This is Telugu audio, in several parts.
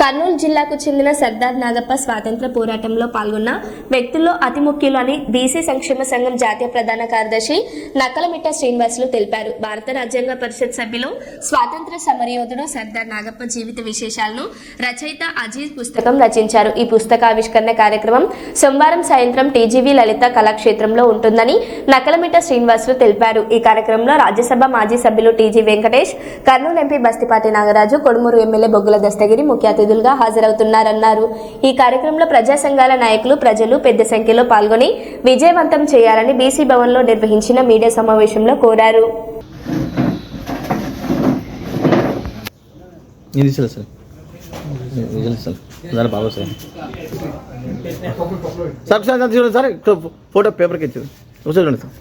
కర్నూలు జిల్లాకు చెందిన సర్దార్ నాగప్ప స్వాతంత్ర పోరాటంలో పాల్గొన్న వ్యక్తుల్లో అతి ముఖ్యులు అని బీసీ సంక్షేమ సంఘం జాతీయ ప్రధాన కార్యదర్శి నక్కలమిట్ట శ్రీనివాసులు తెలిపారు. భారత రాజ్యాంగ పరిషత్ సభ్యులు స్వాతంత్ర సమరయోధుడు సర్దార్ నాగప్ప జీవిత విశేషాలను రచయిత అజీజ్ పుస్తకం రచించారు. ఈ పుస్తక ఆవిష్కరణ కార్యక్రమం సోమవారం సాయంత్రం టీజీవీ లలిత కళాక్షేత్రంలో ఉంటుందని నకలమిట్ట శ్రీనివాసులు తెలిపారు. ఈ కార్యక్రమంలో రాజ్యసభ మాజీ సభ్యులు TG Venkatesh Kurnool MP Bastipati Nagaraju Kodumur MLA Boggula Dastagiri ముఖ్య అతిథి అతిథులుగా హాజరవుతున్నారన్నారు. ఈ కార్యక్రమంలో ప్రజా సంఘాల నాయకులు ప్రజలు పెద్ద సంఖ్యలో పాల్గొని విజయవంతం చేయాలని బీసీ భవన్లో నిర్వహించిన మీడియా సమావేశంలో కోరారు. సార్. సార్. సార్. ఫోటో పేపర్కి ఇచ్చింది చూడండి సార్.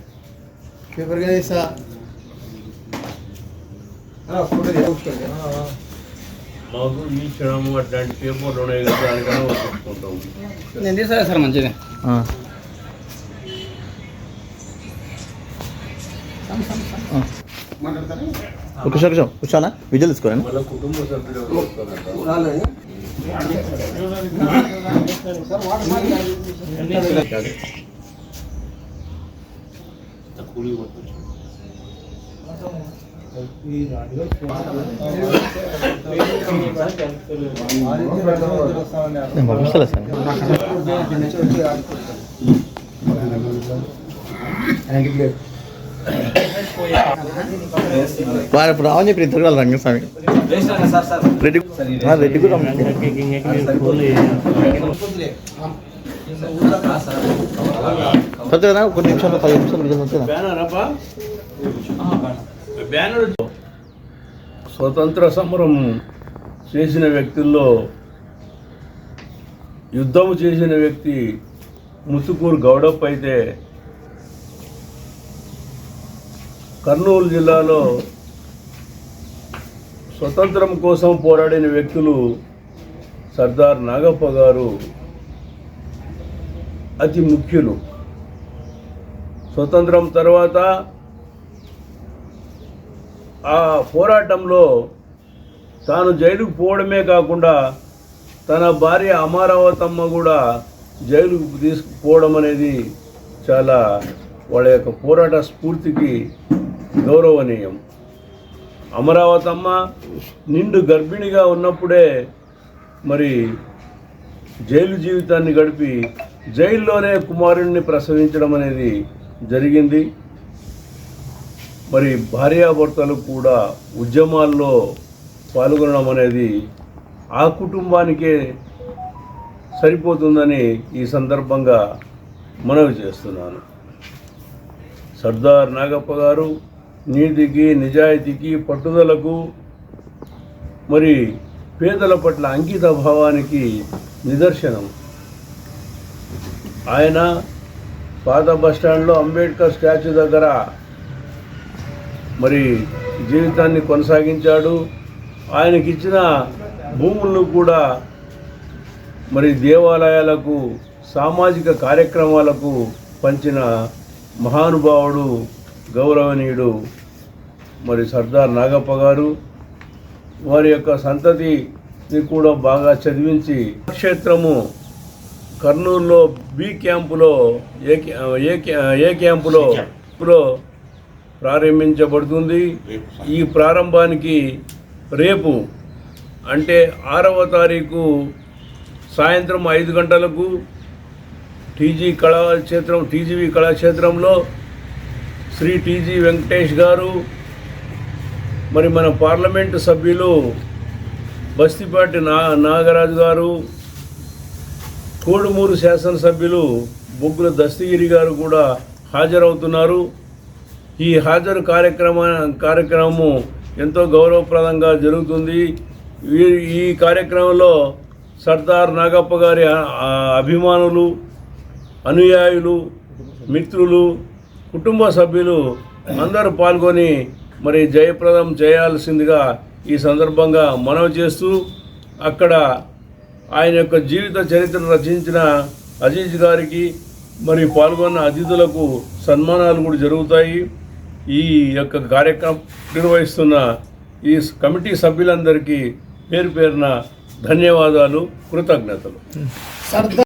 మాకు ఈ క్షణము అట్లాంటి పేపర్లు ఉన్నాయి కదా దానికన్నా ఒప్పుకుంటాం నేను తీసా సార్ మంచిగా ఆ. ఆ. ఒక నిమిషం, ఒక నిమిషం కూర్చోనా విజువల్ తీసుకోరండి మన కుటుంబ సభ్యులు వస్తారంట. కూలి కొట్టొచ్చు. నేను పంపిస్తలే సార్ వారు ఇప్పుడు రావని చెప్పి ఇద్దరు కూడా రంగస్వామి రెడ్డి ఆ, రెడ్డి కూడా సత్యనా కొన్ని నిమిషాలు పది నిమిషాలు బ్యానర్ స్వతంత్ర సమరం చేసిన వ్యక్తుల్లో యుద్ధము చేసిన వ్యక్తి ముసుకూరు గౌడప్ప అయితే కర్నూలు జిల్లాలో స్వతంత్రం కోసం పోరాడిన వ్యక్తులు సర్దార్ నాగప్ప గారు అతి ముఖ్యులు. స్వతంత్రం తర్వాత ఆ పోరాటంలో తాను జైలుకు పోవడమే కాకుండా తన భార్య అమరావతమ్మ కూడా జైలుకు తీసుకుపోవడం అనేది చాలా వాళ్ళ యొక్క పోరాట స్ఫూర్తికి గౌరవనీయం. అమరావతమ్మ నిండు గర్భిణిగా ఉన్నప్పుడే మరి జైలు జీవితాన్ని గడిపి జైల్లోనే కుమారుణ్ణి ప్రసవించడం అనేది జరిగింది. మరి భార్యాభర్తలు కూడా ఉద్యమాల్లో పాల్గొనడం అనేది ఆ కుటుంబానికే సరిపోతుందని ఈ సందర్భంగా మనవి చేస్తున్నాను. సర్దార్ నాగప్ప గారు నీతికి నిజాయితీకి పట్టుదలకు మరి పేదల పట్ల అంకిత భావానికి నిదర్శనం. ఆయన పాత బస్టాండ్లో అంబేద్కర్ స్టాచ్యూ దగ్గర మరి జీవితాన్ని కొనసాగించాడు. ఆయనకిచ్చిన భూములను కూడా మరి దేవాలయాలకు సామాజిక కార్యక్రమాలకు పంచిన మహానుభావుడు గౌరవనీయుడు మరి సర్దార్ నాగప్ప గారు. వారి యొక్క సంతతిని కూడా బాగా చదివించి క్షేత్రము కర్నూలులో బి క్యాంపులో ఏ ఏ క్యా- ఏ క్యాంపులో ప్రారంభించబడుతుంది. ఈ ప్రారంభానికి రేపు అంటే ఆరవ తారీఖు సాయంత్రం ఐదు గంటలకు టీజీ కళాక్షేత్రం టీజీవి కళాక్షేత్రంలో శ్రీ టీజీ వెంకటేష్ గారు మరి మన పార్లమెంటు సభ్యులు బస్తిపాటి నా నాగరాజు గారు కోడుమూరు శాసనసభ్యులు బొగ్గుల దస్తగిరి గారు కూడా హాజరవుతున్నారు. ఈ హాజరు కార్యక్రమ కార్యక్రమము ఎంతో గౌరవప్రదంగా జరుగుతుంది. ఈ ఈ కార్యక్రమంలో సర్దార్ నాగప్ప గారి అభిమానులు అనుయాయులు మిత్రులు కుటుంబ సభ్యులు అందరూ పాల్గొని మరి జయప్రదం చేయాల్సిందిగా ఈ సందర్భంగా మనవి చేస్తూ అక్కడ ఆయన యొక్క జీవిత చరిత్ర రచించిన అజీజ్ గారికి మరి పాల్గొన్న అతిథులకు సన్మానాలు కూడా జరుగుతాయి. ఈ యొక్క కార్యక్రమం నిర్వహిస్తున్న ఈ కమిటీ సభ్యులందరికీ పేరు పేరున ధన్యవాదాలు కృతజ్ఞతలు.